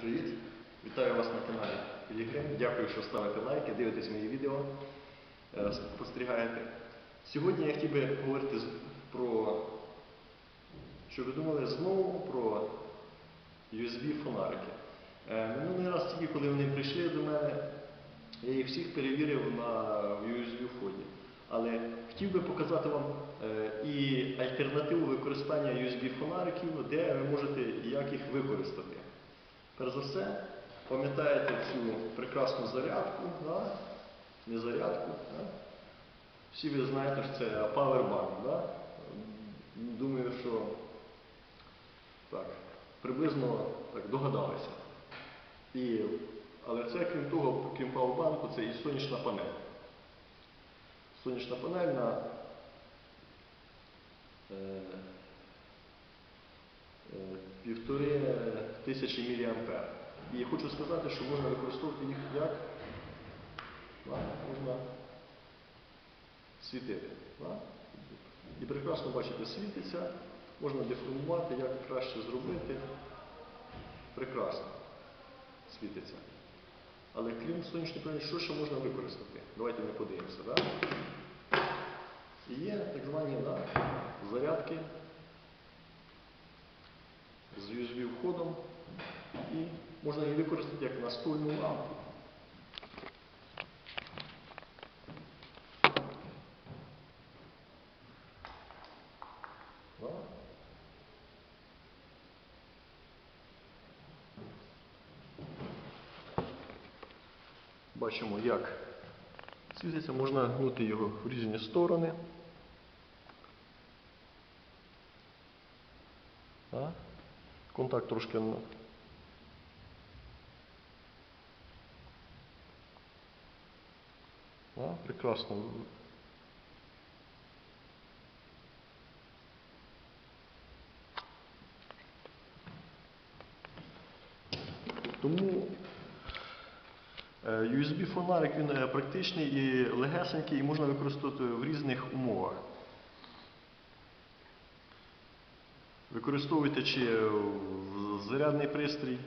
Привіт! Вітаю вас на каналі Пілігрим. Дякую, що ставите лайки, дивитесь мої відео, е, спостерігаєте. Сьогодні я хотів би говорити про, що ви думали, знову про USB-фонарики. Е, Минулий раз тільки коли вони прийшли до мене, я їх всіх перевірив на USB-вході. Але хотів би показати вам е, і альтернативу використання USB-фонариків, де ви можете як їх використати. Перш за все, пам'ятаєте цю прекрасну зарядку, да? не зарядку. Да? Всі ви знаєте, що це павербанк. Да? Думаю, що так, приблизно так, догадалися. І, але це, крім того, крім павербанку, це і сонячна панель. Сонячна панель на е, е, півтори тисячі міліампер. І хочу сказати, що можна використовувати їх як можна світити. І прекрасно бачите, світиться, можна деформувати, як краще зробити. Прекрасно світиться. Але крім сонячної панелі, що ще можна використати? Давайте ми подивимося. Да? І є так звані да, зарядки з USB входом і можна її використати як настольну лампу. Бачимо, як світиться, можна гнути його в різні сторони. Да? Контакт трошки Да, прекрасно. Тому е, USB-фонарик він е, практичний і легесенький, і можна використовувати в різних умовах. Використовуйте чи зарядний пристрій,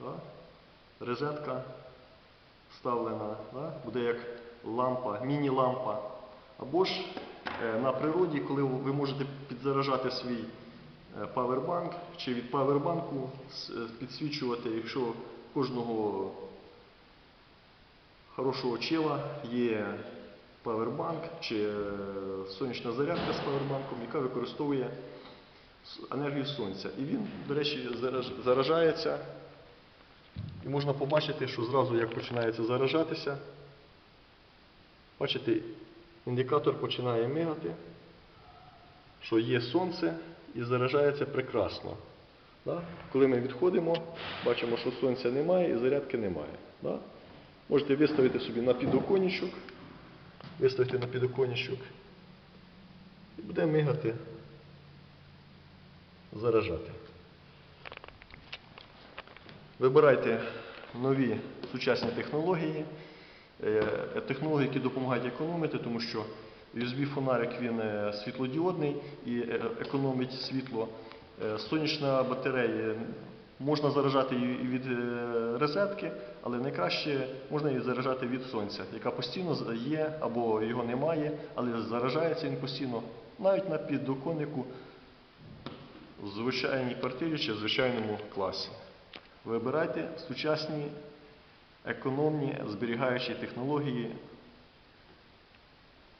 да? розетка вставлена, да? буде як лампа, міні-лампа. Або ж е, на природі, коли ви можете підзаражати свій е, павербанк, чи від павербанку е, підсвічувати, якщо кожного хорошого чела є павербанк чи е, сонячна зарядка з павербанком, яка використовує енергію сонця. І він, до речі, заражається. І можна побачити, що зразу як починається заражатися. Бачите, індикатор починає мигати, що є сонце і заражається прекрасно. Да? Коли ми відходимо, бачимо, що сонця немає і зарядки немає. Да? Можете виставити собі на підоконничок, виставити на підоконничок і буде мигати, заражати. Вибирайте нові сучасні технології, е, технології, які допомагають економити, тому що USB-фонарик він е, світлодіодний і е, економить світло. Сонячна батарея можна заражати і від розетки, але найкраще можна її заражати від сонця, яка постійно є або його немає, але заражається він постійно навіть на підоконнику в звичайній квартирі чи в звичайному класі. Вибирайте сучасні, економні, зберігаючі технології.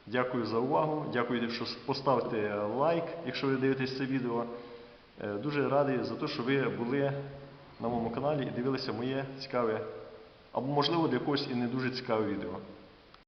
Дякую за увагу. Дякую, що поставте лайк, якщо ви дивитесь це відео. Е, Дуже радий за те, що ви були на моєму каналі і дивилися моє цікаве, або можливо для когось і не дуже цікаве відео.